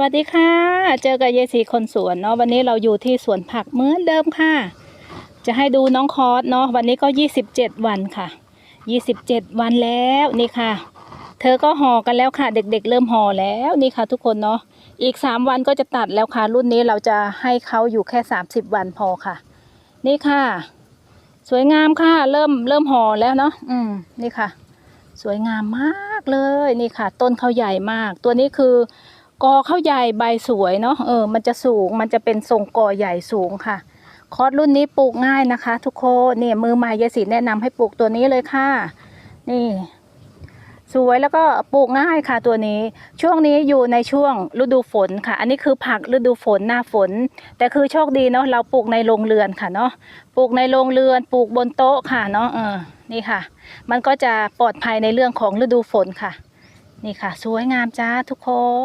วัสดีค่ะ เจอกับเยายสีคนสวนเนาะวันนี้เราอยู่ที่สวนผักเหมือนเดิมค่ะ จะให้ดูน้องคอสเนาะวันนี้ก็ 27 วันค่ะ 27 วันแล้วนี่ค่ะ เธอก็ห่อกันแล้วค่ะเด็กๆเริ่มห่อแล้วนี่ค่ะ ทุกคนเนาะอีก 3 วันก็จะตัดแล้วค่ะ รุ่นนี้เราจะให้เขาอยู่แค่ 30 วันพอค่ะ นี่ค่ะ สวยงามค่ะ เริ่มเริ่มห่อแล้วเนาะอืมนี่ค่ะ สวยงามมากเลยนี่ค่ะ ต้นเขาใหญ่มาก ตัวนี้คือ กอเขาใหญ่ใบสวยเนาะเออมันจะสูงมันจะเป็นทรงกอใหญ่สูงค่ะ คอร์สรุ่นนี้ปลูกง่ายนะคะ ทุกคนเนี่ยมือใหม่ยายศรีแนะนำให้ปลูกตัวนี้เลยค่ะ นี่ สวยแล้วก็ปลูกง่ายค่ะตัวนี้ ช่วงนี้อยู่ในช่วงฤดูฝนค่ะ อันนี้คือผักฤดูฝนหน้าฝน แต่คือโชคดีเนาะเราปลูกในโรงเรือนค่ะเนาะปลูกในโรงเรือนปลูกบนโต๊ะค่ะเนาะเออนี่ค่ะ มันก็จะปลอดภัยในเรื่องของฤดูฝนค่ะ นี่ค่ะ สวยงามจ้าทุกคน